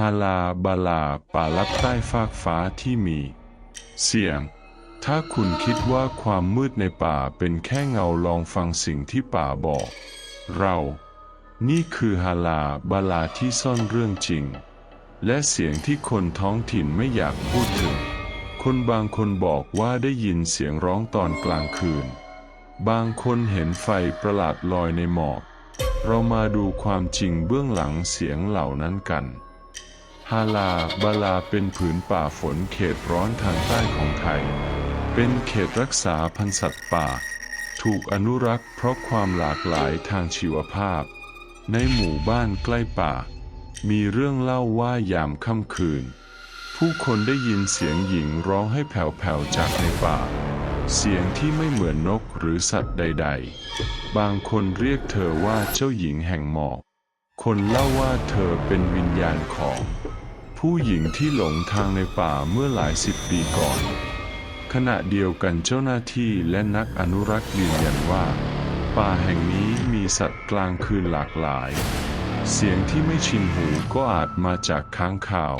ฮาลาบาลาป่าลับใต้ฟากฟ้าที่มี เสียง ถ้าคุณคิดว่าความมืดในป่าเป็นแค่เงาลองฟังสิ่งที่ป่าบอก เรา นี่คือฮาลาบาลาที่ซ่อนเรื่องจริง และเสียงที่คนท้องถิ่นไม่อยากพูดถึง คนบางคนบอกว่าได้ยินเสียงร้องตอนกลางคืน บางคนเห็นไฟประหลาดลอยในหมอก เรามาดูความจริงเบื้องหลังเสียงเหล่านั้นกัน ฮาลาบาลาเป็นผืนป่าฝนเขตร้อนทางใต้ของไทย เป็นเขตรักษาพันธุ์สัตว์ป่า ถูกอนุรักษ์เพราะความหลากหลายทางชีวภาพ ในหมู่บ้านใกล้ป่า มีเรื่องเล่าว่ายามค่ำคืน ผู้คนได้ยินเสียงหญิงร้องให้แผ่วๆจากในป่า เสียงที่ไม่เหมือนนกหรือสัตว์ใด ๆ บางคนเรียกเธอว่าเจ้าหญิงแห่งหมอก คนเล่าว่าเธอเป็นวิญญาณของ ผู้หญิงที่หลงทางในป่าเมื่อหลายสิบปีก่อน ขณะเดียวกันเจ้าหน้าที่และนักอนุรักษ์ยืนยันว่า ป่าแห่งนี้มีสัตว์กลางคืนหลากหลาย เสียงที่ไม่ชินหูก็อาจมาจากค้างคาว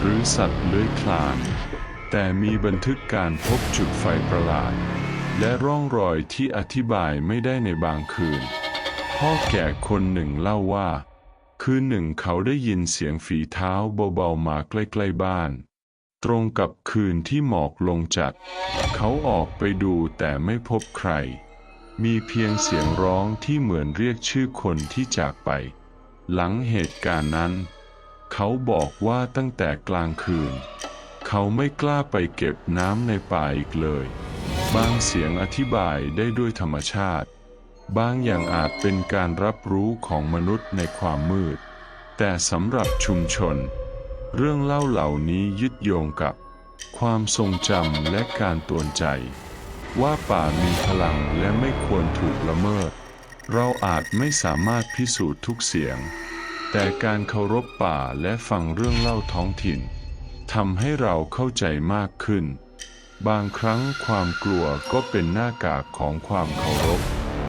หรือสัตว์เลื้อยคลาน แต่มีบันทึกการพบจุดไฟประหลาด และร่องรอยที่อธิบายไม่ได้ในบางคืน พ่อแก่คนหนึ่งเล่าว่า คืนหนึ่งเขาได้ยินเสียงฝีเท้าเบาๆมาใกล้ๆบ้าน ตรงกับคืนที่หมอกลงจัด เขาออกไปดูแต่ไม่พบใคร มีเพียงเสียงร้องที่เหมือนเรียกชื่อคนที่จากไป หลังเหตุการณ์นั้น เขาบอกว่าตั้งแต่กลางคืน เขาไม่กล้าไปเก็บน้ำในป่าอีกเลย บางเสียงอธิบายได้ด้วยธรรมชาติ บางอย่างอาจเป็นการรับรู้ของมนุษย์ในความมืด แต่สำหรับชุมชน เรื่องเล่าเหล่านี้ยึดโยงกับ ความทรงจำและการตวนใจ ว่าป่ามีพลังและไม่ควรถูกละเมิด เราอาจไม่สามารถพิสูจน์ทุกเสียง แต่การเคารพป่าและฟังเรื่องเล่าท้องถิ่นทำให้เราเข้าใจมากขึ้น บางครั้งความกลัวก็เป็นหน้ากากของความเคารพ